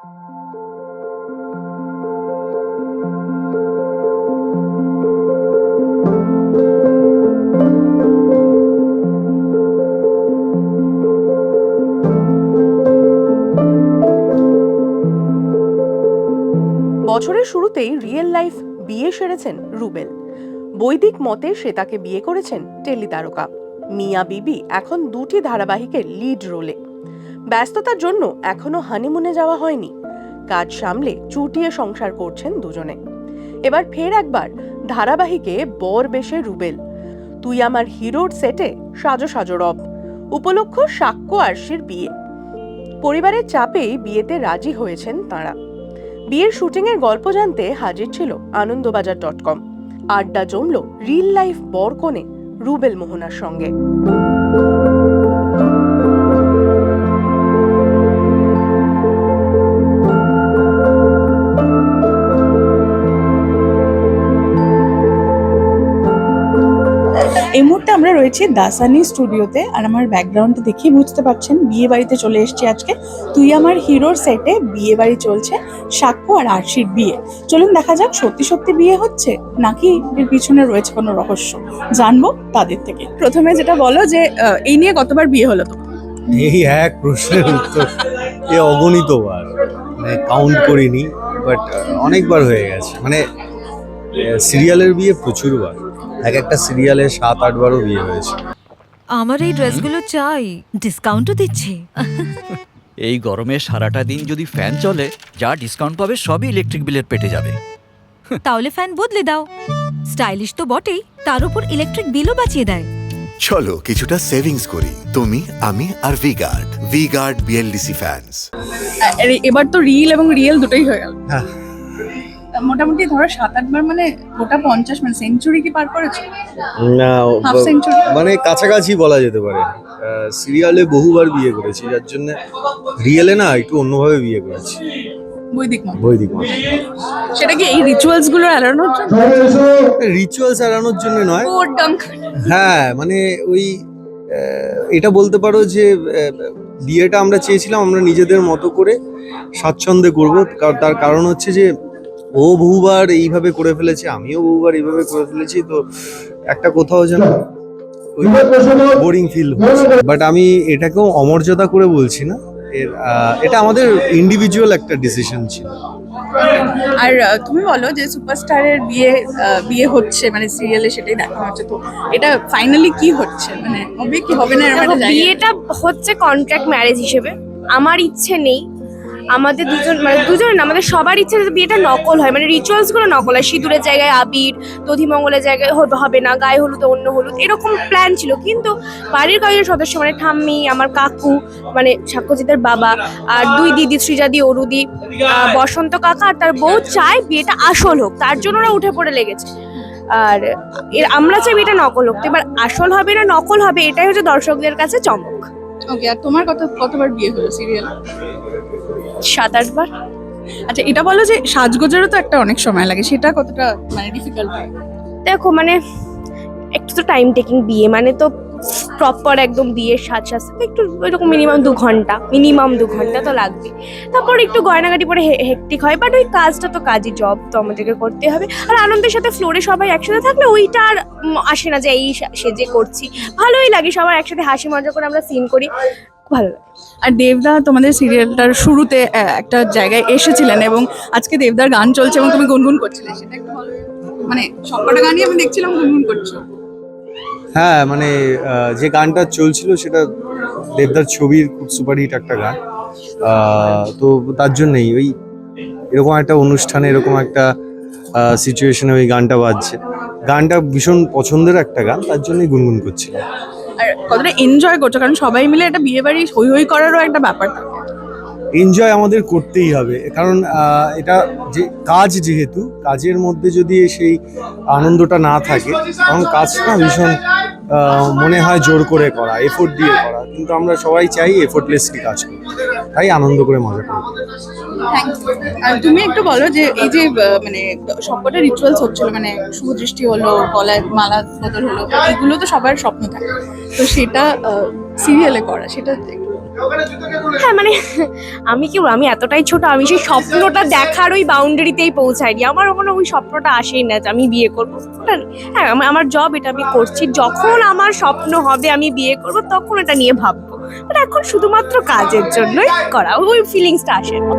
বছরের শুরুতেই real life বিয়ে সেরেছেন রুবেল। বৈদিক মতে সে তাকে বিয়ে করেছেন টেলি তারকা মিয়া বিবি এখন দুটি ধারাবাহিকের লিড রোলে। ব্যস্ততার জন্য এখনও হানিমুনে যাওয়া হয়নি। কাজ সামলে চুটিয়ে সংসার করছেন দুজনে। এবার ফের একবার ধারাবাহিকে বর বেশে রুবেল। তুই আমার হিরোর সেটে সাজো সাজো রব। উপলক্ষ সাক্ষ্য আরশির বিয়ে। পরিবারের চাপেই বিয়েতে রাজি হয়েছেন তাঁরা। বিয়ের শুটিংয়ের গল্প জানতে হাজির ছিল আনন্দবাজার ডট কম। আড্ডা জমল রিল লাইফ বর বরকনে রুবেল মোহনার সঙ্গে। আমরা রয়েছি দাসানি স্টুডিওতে আর আমার ব্যাকগ্রাউন্ডটা দেখেই বুঝতে পারছেন, বিয়ে বাড়িতে চলে এসেছি আজকে। তুই আমার হিরোর সেটে বিয়ে বাড়ি চলছে, সাক্ষ্য আর আরশির বিয়ে। চলুন দেখা যাক সত্যি সত্যি বিয়ে হচ্ছে নাকি এর পিছনে রয়েছে কোনো রহস্য। জানব তাদের থেকে। প্রথমে যেটা বলো যে এই নিয়ে কতবার বিয়ে হলো তো এই এক প্রশ্নের উত্তর। এ অগণিত বার মানে কাউন্ট করিনি বাট অনেকবার হয়ে গেছে। মানে সিরিয়ালের বিয়ে প্রচুর বার এক একটা সিরিয়ালে সাত আট বারও বিয়ে হয়েছে। আমার এই ড্রেসগুলো চাই। ডিসকাউন্টও দিচ্ছে। এই গরমে সারাটা দিন যদি ফ্যান চলে যা ডিসকাউন্ট পাবে সবই ইলেকট্রিক বিলের পেটে যাবে। তাহলে ফ্যান বদলে দাও। স্টাইলিশ তো বটেই তার উপর ইলেকট্রিক বিলও বাঁচিয়ে দেয়। চলো কিছুটা সেভিংস করি তুমি আমি আর V guard V guard BLDC fans আর এবার তো রিল এবং রিয়েল দুটোই হয়ে গেল। হ্যাঁ। মোটামুটি ধরো সাত আটবার মানে গোটা পঞ্চাশ মানে সেঞ্চুরি কি পার করেছ? না মানে কাছাকাছি বলা যেতে পারে। সিরিয়ালে বহুবার বিয়ে করেছি যার জন্য রিয়েলে না একটু অন্যভাবে বিয়ে করেছি। বৈদিক মত। বৈদিক মতে। সেটা কি এই রিচুয়ালসগুলো এড়ানোর জন্য? রিচুয়ালস এড়ানোর জন্য নয়। ডাঙ্ক হ্যাঁ মানে ওই আহ, এটা বলতে পারো যে আহ, বিয়েটা আমরা চেয়েছিলাম আমরা নিজেদের মতো করে স্বাচ্ছন্দ্যে করব। তার কারণ হচ্ছে যে ও বহুবার এইভাবে করে ফেলেছে আমিও বহুবার এইভাবে করে ফেলেছি তো একটা কোথাও যেন বোরিং ফিল বাট আমি এটাকেও অমর্যাদা করে বলছি না এর, এটা আমাদের ইন্ডিভিজুয়াল একটা ডিসিশন ছিল। আর তুমি বলো যে সুপারস্টারের বিয়ে বিয়ে হচ্ছে মানে সিরিয়ালে সেটাই দেখা হচ্ছে তো এটা ফাইনালি কি হচ্ছে? মানে হবে কি হবে না দেখো বিয়েটা হচ্ছে কন্ট্রাক্ট ম্যারেজ হিসেবে। আমার ইচ্ছে নেই আমাদের দুজন মানে দুজন না, আমাদের সবার ইচ্ছে যে বিয়েটা নকল হয়। মানে রিচুয়ালসগুলো নকল হয়। সিঁদুরের জায়গায় আবির, দধিমঙ্গলের জায়গায় হবে না, গায়ে হলুদ, অন্য হলুদ, এরকম প্ল্যান ছিল। কিন্তু বাড়ির কয়েকজন সদস্য মানে ঠাম্মি, আমার কাকু মানে সাক্ষ্যজিতের বাবা আর দুই দিদি, সৃজাদি, অরুদি বসন্ত কাকা আর তার বউ চায় বিয়েটা আসল হোক। তার জন্য ওরা উঠে পড়ে লেগেছে। আর এর আমরা চাই বিয়েটা নকল হোক। এবার আসল হবে না নকল হবে, এটাই হচ্ছে দর্শকদের কাছে চমক। ওকে আর তোমার কত কতবার বিয়ে হলো সিরিয়াল সাত আটবার আচ্ছা এটা বলো যে সাজগোজেরও তো একটা অনেক সময় লাগে সেটা কতটা মানে ডিফিকাল্ট দেখো মানে একটু তো টাইম টেকিং বিয়ে মানে তো প্রপার একদম বিয়ের সাজ সাজতে একটু ওইরকম মিনিমাম দু ঘণ্টা মিনিমাম দু ঘণ্টা তো লাগবে। তারপর একটু গয়নাগাটি পরে হেকটিক হয় বাট ওই কাজটা তো কাজই জব তো আমাদেরকে করতে হবে। আর আনন্দের সাথে ফ্লোরে সবাই একসাথে থাকলে ওইটা আর আসে না যে এই সেজে করছি। ভালোই লাগে, সবার একসাথে হাসি মজা করে আমরা সিন করি। ভালো আর দেবদা তোমাদের সিরিয়ালটার শুরুতে একটা জায়গায় এসেছিলেন এবং আজকে দেবদার গান চলছে এবং তুমি গুনগুন করছিলে সেটা একটু ভালো মানে সবকটা গানই আমি দেখছিলাম, গুনগুন করছ। হ্যাঁ মানে যে গানটা চলছিল সেটা দেবদার ছবির খুব সুপারহিট একটা গান। তো তার জন্যই ওই এরকম একটা অনুষ্ঠানে, এরকম একটা সিচুয়েশনে ওই গানটা বাজছে। গানটা ভীষণ পছন্দের একটা গান, তার জন্যই গুনগুন করছিলাম আর কতটা এনজয় করছ? কারণ সবাই মিলে একটা বিয়ে বাড়ি হই হই করারও একটা ব্যাপার থাকে। এনজয় আমাদের করতেই হবে। কারণ এটা যে কাজ যেহেতু, কাজের মধ্যে যদি সেই আনন্দটা না থাকে, তখন কাজটা ভীষণ মনে হয় জোর করে করা এফোর্ট দিয়ে করা। কিন্তু আমরা সবাই চাই এফোর্টলেসলি কাজ করতে তাই আনন্দ করে মজা করি। তুমি একটু বলো যে, এই যে মানে সবকটা রিচুয়ালস হচ্ছিল মানে শুভ দৃষ্টি হলো, গলায় মালা বদল হলো, এগুলো তো সবার স্বপ্ন থাকে। তো সেটা সিরিয়ালে করা, সেটা। হ্যাঁ মানে আমি কি আমি এতটাই ছোট, আমি সেই স্বপ্নটা দেখার ওই বাউন্ডারিতেই পৌঁছাইনি আমার ওখানে ওই স্বপ্নটা আসেই না যে আমি বিয়ে করব। হ্যাঁ আমার জব এটা আমি করছি। যখন আমার স্বপ্ন হবে আমি বিয়ে করব, তখন এটা নিয়ে ভাববো। এখন শুধুমাত্র কাজের জন্যই করা, ওই ফিলিংসটা আসে না।